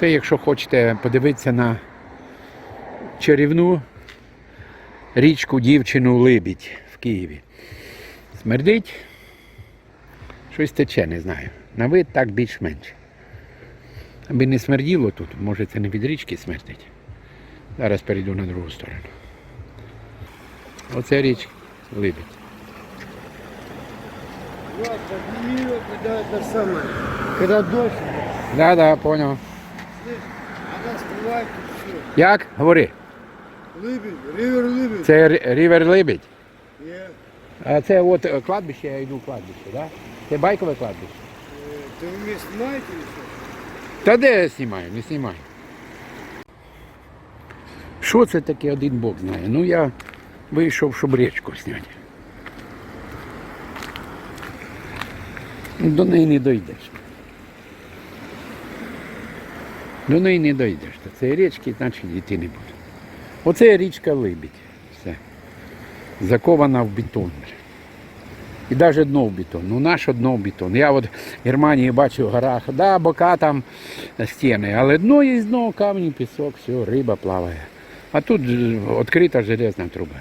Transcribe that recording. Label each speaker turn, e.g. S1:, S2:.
S1: Це якщо хочете подивитися на чарівну річку дівчину Либідь в Києві. Смердить. Щось тече, не знаю. На вид так більш-менш. Аби не смерділо тут, може це не від річки смердить. Зараз перейду на другу сторону. Оце річ Либідь.
S2: Когда дождь,
S1: Да, да, понял. Як? Говори.
S2: Лыбедь, ривер лыбедь.
S1: Це Рі- рівер Либідь.
S2: Е,
S1: А це от е, кладбище, я йду в кладбище, да? Це байкове кладбище.
S2: е, Ты вместе снимаете или что?
S1: Та де я знімаю? Не знімаю. Що це таке один Бог знає? Ну я вийшов, щоб річку зняти. До неї не дойдеш. До неї не дойдеш. Та цієї річки, значить, йти не буде. Оце річка Либідь. Все. Закована в бетон. І навіть дно в бетон. Ну наше дно в бетон. Я от в Германії бачу в горах, да, бока там стіни, але дно є дно, камінь, пісок, все, риба плаває. А тут відкрита железна труба.